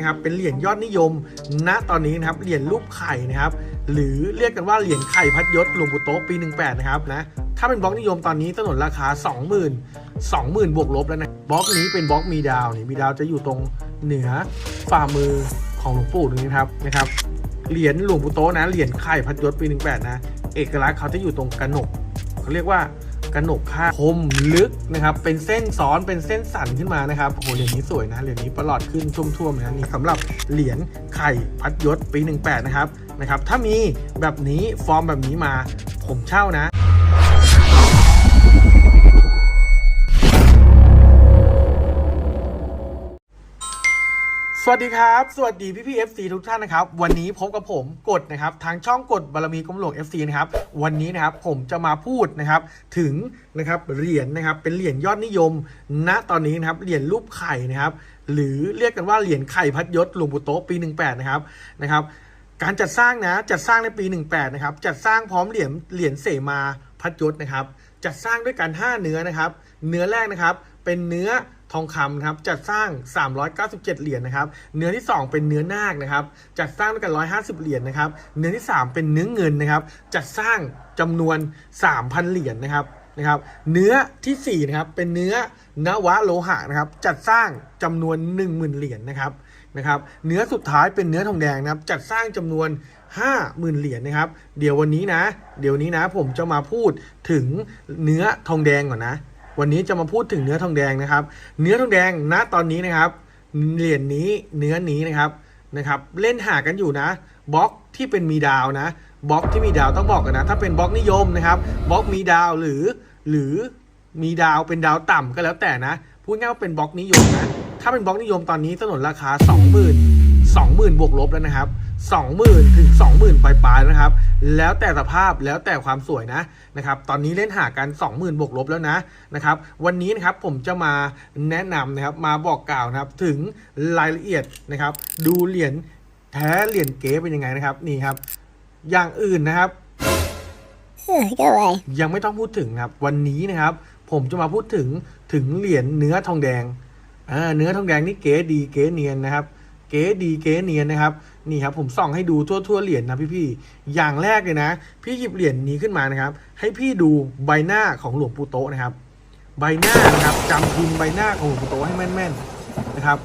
นะครับเป็นเหรียญยอดนิยม ณตอนนี้นะครับเหรียญรูปไข่นะครับหรือเรียกกันว่าเหรียญไข่พัดยศหลวงปู่โต๊ะปี 18 นะครับนะถ้าเป็นบล็อกนิยมตอนนี้ถนนราคา 20,000 20,000 บวกลบแล้วนะบล็อกนี้เป็นบล็อกมีดาวนี่มีดาวจะอยู่ตรงเหนือฝ่ามือของหลวงปู่ตรงนี้นะครับนะครับเหรียญหลวงปู่โต๊ะนะเหรียญไข่พัดยศปี 18 นะ เอกลักษณ์เขาจะอยู่ตรงกระหนกเขาเรียกว่า กระหนกข้าคมลึกนะครับ เป็นเส้นซ้อนเป็นเส้นสันขึ้นมานะครับโอ้โหเหรียญนี้สวยนะเหรียญนี้ประหลอดขึ้นท่วมๆนะนี่สำหรับเหรียญไข่พัดยศปี 18 นะครับนะครับ ถ้ามีแบบนี้ฟอร์มแบบนี้มาผมเช่านะ สวัสดีครับ สวัสดีพี่พี่ๆ FC ทุกท่านนะครับ วันนี้พบกับผมกดนะครับ ทางช่องกดบารมีกรมหลวง FC นะครับ วันนี้นะครับผมจะมาพูดนะครับ ถึงนะครับเหรียญนะครับ เป็นเหรียญยอดนิยม ณตอนนี้นะครับเหรียญรูปไข่นะครับ หรือเรียกกันว่าเหรียญไข่พัดยศหลวงปู่โต๊ะปี 18 นะครับนะครับ การจัดสร้างนะจัดสร้างในปี 18 นะครับ จัดสร้างพร้อมเหรียญเหรียญเสมาพัดยศนะครับ จัดสร้างด้วยกัน 5 เนื้อนะครับ เนื้อแรกนะครับ เป็นเนื้อ ทองคำนะครับจัดสร้าง 397 เหรียญนะครับเนื้อที่ 2 เป็นเนื้อนาคนะครับจัดสร้างด้วยกัน 150 เหรียญนะครับเนื้อที่ 3 เป็นเนื้อเงินนะครับจัดสร้างจำนวน 3,000 เหรียญนะครับนะครับเนื้อทีสี่4นะครับเป็นเนื้อนวะโลหะนะครับจัดสร้างจำนวน 10,000 เหรียญนะครับนะครับเนื้อสุดท้ายเป็นเนื้อทองแดงนะครับจัดสร้างจำนวน 50,000 เหรียญนะครับ เดี๋ยววันนี้นะ เดี๋ยวนี้นะผมจะมาพูดถึงเนื้อทองแดงก่อนนะ วันนี้จะมาพูดถึงเนื้อทองแดงนะครับ เนื้อทองแดงณตอนนี้นะครับเหรียญนี้เนื้อนี้นะครับนะครับ เล่นหากันอยู่นะบล็อกที่เป็นมีดาวนะบล็อกที่มีดาวต้องบอกกันนะ ถ้าเป็นบล็อกนิยมนะครับบล็อกมีดาวหรือหรือมีดาวเป็นดาวต่ำก็แล้วแต่นะพูดง่ายว่าเป็นบล็อกนิยมนะถ้าเป็นบล็อกนิยมตอนนี้ถนนราคา 20,000 20,000 บวกลบแล้วนะครับ 20,000 ถึง 20,000 ปลายๆนะครับ แล้วแต่สภาพแล้วแต่ความสวยนะนะครับ ตอนนี้เล่นหากัน 20,000 บวกลบแล้วนะนะครับ วันนี้นะครับผมจะมาแนะนำนะครับมาบอกกล่าวนะครับถึงรายละเอียดนะครับ ดูเหรียญแท้เหรียญเก๋เป็นยังไงนะครับนี่ครับ อย่างอื่นนะครับเออก็ไปยังไม่ต้องพูดถึงครับ วันนี้นะครับ ผมจะมาพูดถึงถึงเหรียญเนื้อทองแดงอ่าเนื้อทองแดงนี่เก๋ดีเก๋เนียนนะครับ เก๋ดีเก๋เนียนนะครับนี่ครับผมส่องให้ดูทั่วทั่วๆเหรียญนะพี่ๆอย่างแรกเลยนะ พี่หยิบเหรียญนี้ขึ้นมานะครับ ให้พี่ดูใบหน้าของหลวงปู่โตนะครับ ใบหน้านะครับจำพิมพ์ใบหน้าของหลวงปู่โตให้แม่นๆนะครับ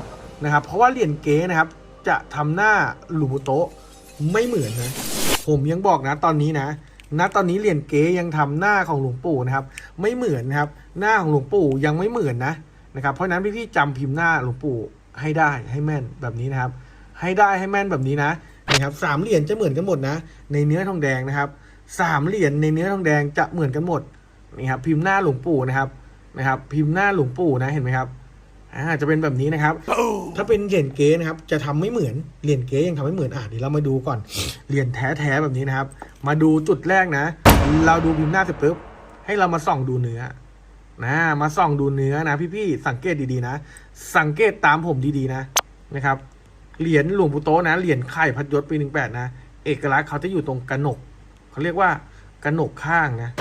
นะครับ เพราะว่าเหรียญเก๋นะครับ จะทำหน้าหลวงปู่โตไม่เหมือนนะผมยังบอกนะตอนนี้นะณตอนนี้เหรียญเก๋ยังทำหน้าของหลวงปู่นะครับ ไม่เหมือนนะครับ หน้าของหลวงปู่ยังไม่เหมือนนะนะครับ เพราะฉะนั้นพี่ๆจำพิมพ์หน้าหลวงปู่ ให้ได้ให้แม่นแบบนี้นะครับ ให้ได้ให้แม่นแบบนี้นะนะครับสามเหรียญจะเหมือนกันหมดนะ ในเนื้อทองแดงนะครับสามเหรียญในเนื้อทองแดงจะเหมือนกันหมดนี่ครับพิมพ์หน้าหลวงปู่นะครับนะครับ พิมพ์หน้าหลวงปู่นะเห็นไหมครับอ่าจะเป็นแบบนี้นะครับ ถ้าเป็นเหรียญเก๊นะครับ จะทำไม่เหมือนเหรียญเก๊ยังทำไม่เหมือนอะเดี๋ยวเรามาดูก่อนเหรียญแท้ๆแบบนี้นะครับ มาดูจุดแรกนะ เราดูพิมพ์หน้าเสร็จปุ๊บให้เรามาส่องดูเนื้อ นะมาส่องดูเนื้อนะพี่ๆสังเกตดีๆนะ สังเกตตามผมดีๆนะนะครับเหรียญหลวงปู่โตนะเหรียญไข่พัดยศปีหนึ่งแปดนะเอกลักษณ์เขาจะอยู่ตรงกระหนกเขาเรียกว่ากระหนกข้างนะ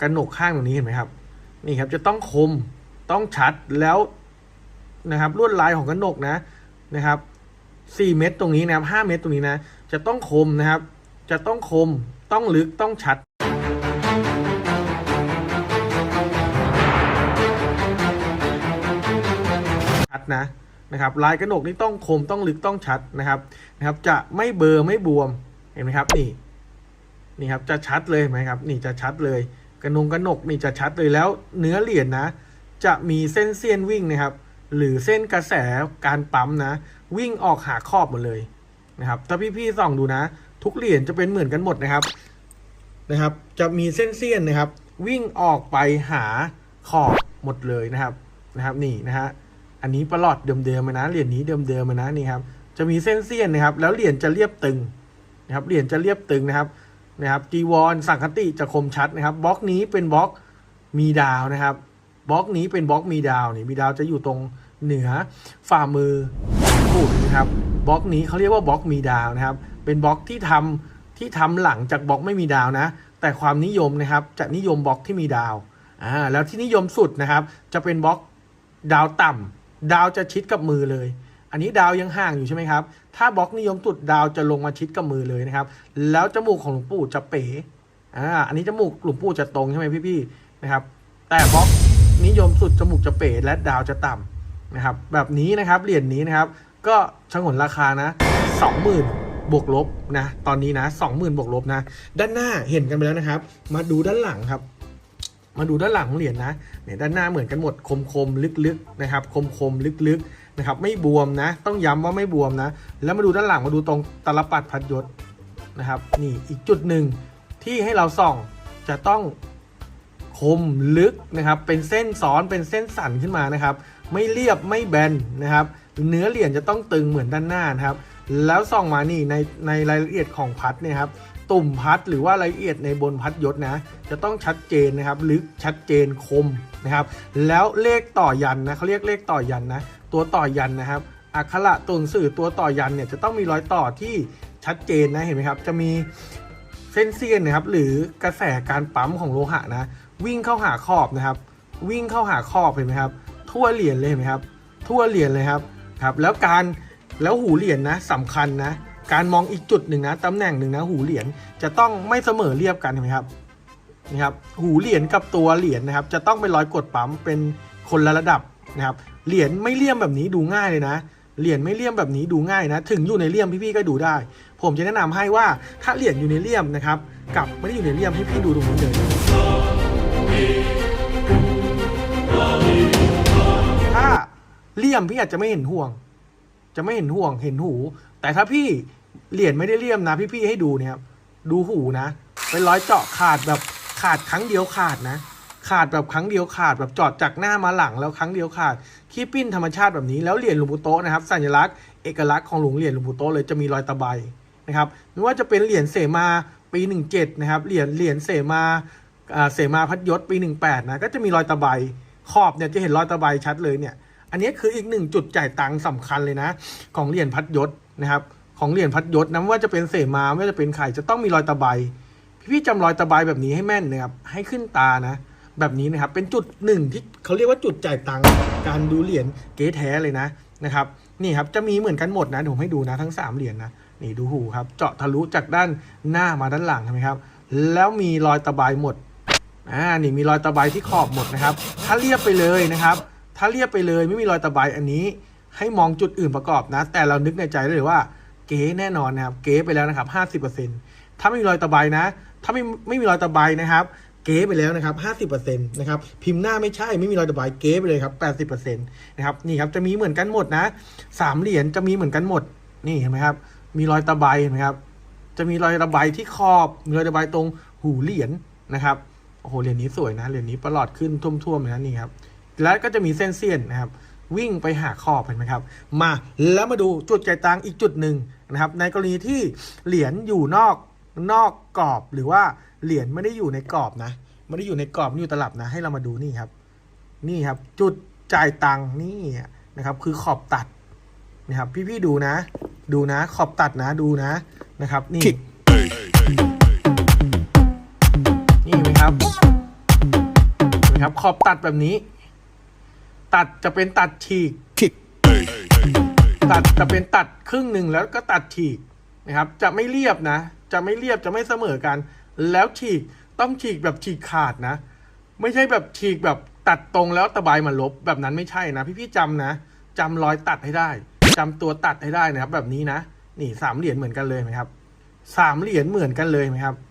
กระหนกข้างตรงนี้เห็นไหมครับ นี่ครับจะต้องคมต้องชัดแล้ว นะครับลวดลายของกระหนกนะนะครับสี่เม็ดตรงนี้นะครับห้าเม็ดตรงนี้นะ จะต้องคมนะครับ จะต้องคมต้องลึกต้องชัดชัดนะนะครับลายกระหนกนี่ต้องคมต้องลึกต้องชัดนะครับนะครับ จะไม่เบลอร์ไม่บวมเห็นไหมครับนี่นี่ครับจะชัดเลยไหมครับ นี่จะชัดเลย กระนงกระหนกนี่จะชัดเลยแล้ว เนื้อเหรียญนะ จะมีเส้นเสี้ยนวิ่งนะครับ หรือเส้นกระแสการปั๊มนะ วิ่งออกหาขอบหมดเลยนะครับ ถ้าพี่ๆส่องดูนะ ทุกเหรียญจะเป็นเหมือนกันหมดนะครับนะครับ จะมีเส้นเสี้ยนนะครับ วิ่งออกไปหาขอบหมดเลยนะครับนะครับนี่นะฮะอันนี้ประหลอดเดิมๆมานะเหรียญนี้เดิมๆมานะนี่ครับจะมีเส้นเสี้ยนนะครับ แล้วเหรียญจะเรียบตึงนะครับเหรียญจะเรียบตึงนะครับนะครับจีวรสังคติจะคมชัดนะครับบล็อกนี้เป็นบล็อกมีดาวนะครับ บล็อกนี้เป็นบล็อกมีดาวนี่มีดาวจะอยู่ตรงเหนือฝ่ามือปุ่นนะครับบล็อกนี้เขาเรียกว่าบล็อกมีดาวนะครับ เป็นบล็อกที่ทำที่ทำหลังจากบล็อกไม่มีดาวนะ แต่ความนิยมนะครับจะนิยมบล็อกที่มีดาวอ่าแล้วที่นิยมสุดนะครับ จะเป็นบล็อกดาวต่ำดาวจะชิดกับมือเลย อันนี้ดาวยังห่างอยู่ใช่ไหมครับ ถ้าบล็อกนิยมสุดดาวจะลงมาชิดกับมือเลยนะครับ แล้วจมูกของหลวงปู่จะเป๋อ่าอันนี้จมูกหลวงปู่จะตรงใช่ไหมพี่ๆนะครับ แต่บล็อก นิยมสุดจมูกจะเป๋และดาวจะต่ำนะครับ แบบนี้นะครับเหรียญนี้นะครับ ก็ชงนราคานะสองหมื่นบวกลบนะ ตอนนี้นะสองหมื่นบวกลบนะ ด้านหน้าเห็นกันไปแล้วนะครับ มาดูด้านหลังครับ มาดูด้านหลังของเหรียญนะเนี่ยด้านหน้าเหมือนกันหมดคมคมๆลึกๆนะครับ คมคมๆลึกๆนะครับ ไม่บวมนะ ต้องย้ำว่าไม่บวมนะ แล้วมาดูด้านหลังมาดูตรงตลปัดพัดยศนะครับ นี่อีกจุดหนึ่งที่ให้เราส่องจะต้อง คมลึกนะครับ เป็นเส้นซ้อนเป็นเส้นสันขึ้นมานะครับ ไม่เรียบไม่แบนนะครับ เนื้อเหรียญจะต้องตึงเหมือนด้านหน้านะครับ แล้วส่องมานี่ในในรายละเอียดของพัดเนี่ยครับ ตุ่มพัดหรือว่ารายละเอียดในบนพัดยศนะ จะต้องชัดเจนนะครับ ลึกชัดเจนคมนะครับ แล้วเลขต่อยันนะเขาเรียกเลขต่อยันนะ ตัวต่อยันนะครับ อักขระตัวหนังสือตัวต่อยันเนี่ยจะต้องมีรอยต่อที่ชัดเจนนะเห็นไหมครับ จะมีเส้นเสี้ยนนะครับหรือกระแสการปั๊มของโลหะนะ วิ่งเข้าหาขอบนะครับ วิ่งเข้าหาขอบเห็นไหมครับ ทั่วเหรียญเลยเห็นไหมครับ ทั่วเหรียญเลยครับครับ แล้วการแล้วหูเหรียญนะสำคัญนะ การมองอีกจุดหนึ่งนะตำแหน่งหนึ่งนะหูเหรียญจะต้องไม่เสมอเรียบกันเห็นไหมครับนี่ครับหูเหรียญกับตัวเหรียญนะครับ จะต้องเป็นรอยกดปั๊มเป็นคนละระดับนะครับเหรียญไม่เลี่ยมแบบนี้ดูง่ายเลยนะเหรียญไม่เลี่ยมแบบนี้ดูง่ายนะ ถึงอยู่ในเลี่ยมพี่ๆก็ดูได้ ผมจะแนะนำให้ว่าถ้าเหรียญอยู่ในเลี่ยมนะครับกับไม่ได้อยู่ในเลี่ยมให้พี่ดูตรงนี้เลย ถ้าเลี่ยมพี่อาจจะไม่เห็นห่วง จะไม่เห็นห่วงเห็นหู แต่ถ้าพี่เหรียญไม่ได้เลี่ยมนะ พี่ๆให้ดูเนี่ยครับดูหูนะเป็นร้อยเจาะขาดแบบขาดครั้งเดียวขาดนะ ขาดแบบครั้งเดียวขาดแบบจอดจากหน้ามาหลังแล้วครั้งเดียวขาดขี้ปิ้นธรรมชาติแบบนี้แล้วเหรียญหลวงปู่โตนะครับ สัญลักษณ์เอกลักษณ์ของหลวงเหรียญหลวงปู่โตเลยจะมีรอยตะไบนะครับไม่ว่าจะเป็นเหรียญเสมาปี 17นะครับเหรียญเหรียญเสมา เสมาพัดยศปี 18 นะ ก็จะมีรอยตะไบขอบเนี่ยจะเห็นรอยตะไบชัดเลยเนี่ย อันนี้คืออีกหนึ่งจุดจ่ายตังค์สำคัญเลยนะ ของเหรียญพัดยศนะครับ ของเหรียญพัดยศนะว่าจะเป็นเสมาไม่ว่าจะเป็นไข่จะต้องมีรอยตะไบพี่ๆจำรอยตะไบแบบนี้ให้แม่นนะครับให้ขึ้นตานะ แบบนี้นะครับเป็นจุดหนึ่งที่เขาเรียกว่าจุดจ่ายตังค์การดูเหรียญเก๊แท้เลยนะนะครับนี่ครับจะมีเหมือนกันหมดนะผมให้ดูนะทั้งสามเหรียญนะนี่ดูหูครับ เจาะทะลุจากด้านหน้ามาด้านหลังใช่ไหมครับ แล้วมีรอยตะไบหมด อ่านี่มีรอยตะไบที่ขอบหมดนะครับ ถ้าเรียบไปเลยนะครับ ถ้าเรียบไปเลยไม่มีรอยตะไบอันนี้ ให้มองจุดอื่นประกอบนะ แต่เรานึกในใจได้เลยว่าเก๋แน่นอนนะครับ เก๋ไปแล้วนะครับห้าสิบเปอร์เซ็นถ้าไม่มีรอยตะไบนะ ถ้าไม่ไม่มีรอยตะไบนะครับ เก๋ไปแล้วนะครับห้าสิบเปอร์เซ็นต์นะครับ พิมพ์หน้าไม่ใช่ไม่มีรอยตะไบเก๋ไปเลยครับแปดสิบเปอร์เซ็นต์นะครับ นี่ครับจะมีเหมือนกันหมดนะสามเหรียญจะมีเหมือนกันหมด นี่เห็นไหมครับ มีรอยตะไบเห็นไหมครับ จะมีรอยตะไบที่ขอบมีรอยตะไบตรงหูเหรียญนะครับ โอ้โหเหรียญนี้สวยนะเหรียญนี้ประหลอดขึ้นท่วมๆเลยนะนี่ครับแล้วก็จะมีเส้นเสี้ยนนะครับ วิ่งไปหาขอบเห็นไหมครับ มาแล้วมาดูจุดใจตังอีกจุดหนึ่งนะครับ ในกรณีที่เหรียญอยู่นอกนอกกรอบหรือว่าเหรียญไม่ได้อยู่ในกรอบนะไม่ได้อยู่ในกรอบอยู่ตลับนะ ให้เรามาดูนี่ครับ นี่ครับ จุดจ่ายตังนี่นะครับ คือขอบตัดนะครับ พี่ๆดูนะ ดูนะ ขอบตัดนะดูนะนะครับ นี่ นี่เห็นไหมครับเห็นไหมครับ ขอบตัดแบบนี้ ตัดจะเป็นตัดฉีก kick, ตัดจะเป็นตัดครึ่งหนึ่งแล้วก็ตัดฉีกนะครับ จะไม่เรียบนะ จะไม่เรียบจะไม่เสมอกัน แล้วฉีกต้องฉีกแบบฉีกขาดนะ ไม่ใช่แบบฉีกแบบตัดตรงแล้วตะไบมาลบแบบนั้นไม่ใช่นะพี่ๆจำนะจำรอยตัดให้ได้จำตัวตัดให้ได้นะครับ แบบนี้นะนี่สามเหรียญเหมือนกันเลยไหมครับสามเหรียญเหมือนกันเลยไหมครับอ่า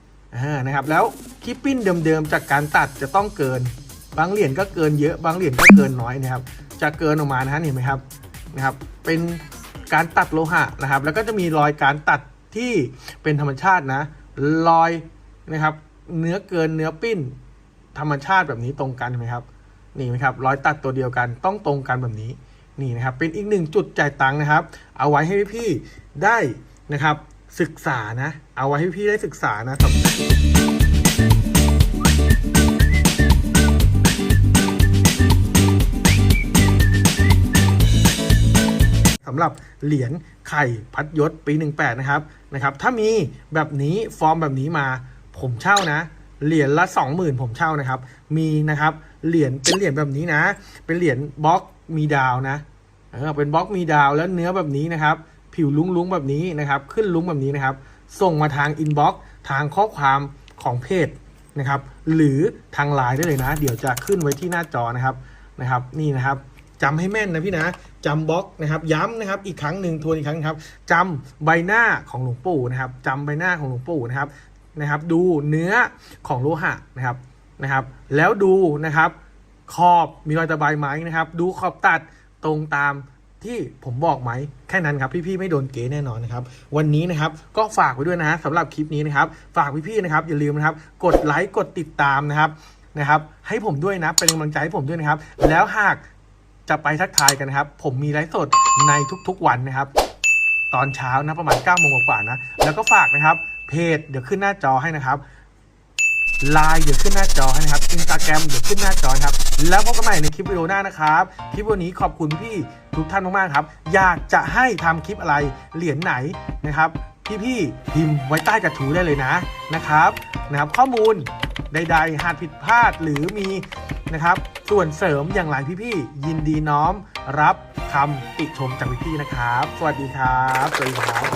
นะครับแล้วคิปปิ้นเดิมๆจากการตัดจะต้องเกิน บางเหรียญก็เกินเยอะบางเหรียญก็เกินน้อยนะครับจะเกินออกมานะฮะเห็นไหมครับนะครับ เป็นการตัดโลหะนะครับ แล้วก็จะมีรอยการตัดที่เป็นธรรมชาตินะรอยนะครับ เนื้อเกินเนื้อปิ้น ธรรมชาติแบบนี้ตรงกันไหมครับนี่ไหมครับรอยตัดตัวเดียวกันต้องตรงกันแบบนี้นี่นะครับ เป็นอีกหนึ่งจุดจ่ายตังค์นะครับ เอาไว้ให้พี่ๆได้นะครับ ศึกษานะ เอาไว้ให้พี่ได้ศึกษานะสำสำหรับเหรียญไข่พัดยศปี 18 นะครับนะครับ ถ้ามีแบบนี้ฟอร์มแบบนี้มา ผมเช่านะ เหรียญละ 20,000 ผมเช่านะครับ มีนะครับเหรียญเป็นเหรียญแบบนี้นะ เป็นเหรียญบล็อกมีดาวนะเออเป็นบล็อกมีดาวแล้วเนื้อแบบนี้นะครับ ผิวลุ้งๆแบบนี้นะครับ ขึ้นลุ้งแบบนี้นะครับ ส่งมาทางอินบ็อกซ์ทางข้อความของเพจนะครับ หรือทางไลน์ได้เลยนะ เดี๋ยวจะขึ้นไว้ที่หน้าจอนะครับนะครับ นี่นะครับจำให้แม่นนะพี่นะจำบล็อกนะครับ ย้ำนะครับ อีกครั้งหนึ่งทวนอีกครั้งครับจำใบหน้าของหลวงปู่นะครับจำใบหน้าของหลวงปู่นะครับนะครับ ดูเนื้อของโลหะนะครับนะครับ แล้วดูนะครับ ขอบมีรอยตะไบไหมนะครับ ดูขอบตัดตรงตาม ที่ผมบอกไหมแค่นั้นครับพี่ๆไม่โดนเก๋แน่นอนนะครับวันนี้นะครับก็ฝากไว้ด้วยนะฮะสำหรับคลิปนี้นะครับฝากพี่ๆนะครับอย่าลืมนะครับกดไลค์กดติดตามนะครับนะครับให้ผมด้วยนะเป็นกำลังใจให้ผมด้วยนะครับ แล้วหากจะไปทักทายกันนะครับ ผมมีไลฟ์สดในทุกๆวันนะครับ ตอนเช้านะประมาณ9ก้าโมงกว่าๆนะแล้วก็ฝากนะครับเพจเดี๋ยวขึ้นหน้าจอให้นะครับ ไลน์เดี๋ยวขึ้นหน้าจอให้นะครับอินสตาแกรมเดี๋ยวขึ้นหน้าจอครับ แล้วพบกันใหม่ในคลิปวิดีโอหน้านะครับคลิปวันนี้ขอบคุณพี่ทุกท่านมากๆครับ อยากจะให้ทำคลิปอะไรเหรียญไหนนะครับพี่ๆพิมพ์ไว้ใต้กระทู้ได้เลยนะนะครับนะครับข้อมูลใดๆหากผิดพลาดหรือมีนะครับส่วนเสริมอย่างไรพี่ๆยินดีน้อมรับคำติชมจากพี่ๆนะครับ สวัสดีครับสวัสดีครับ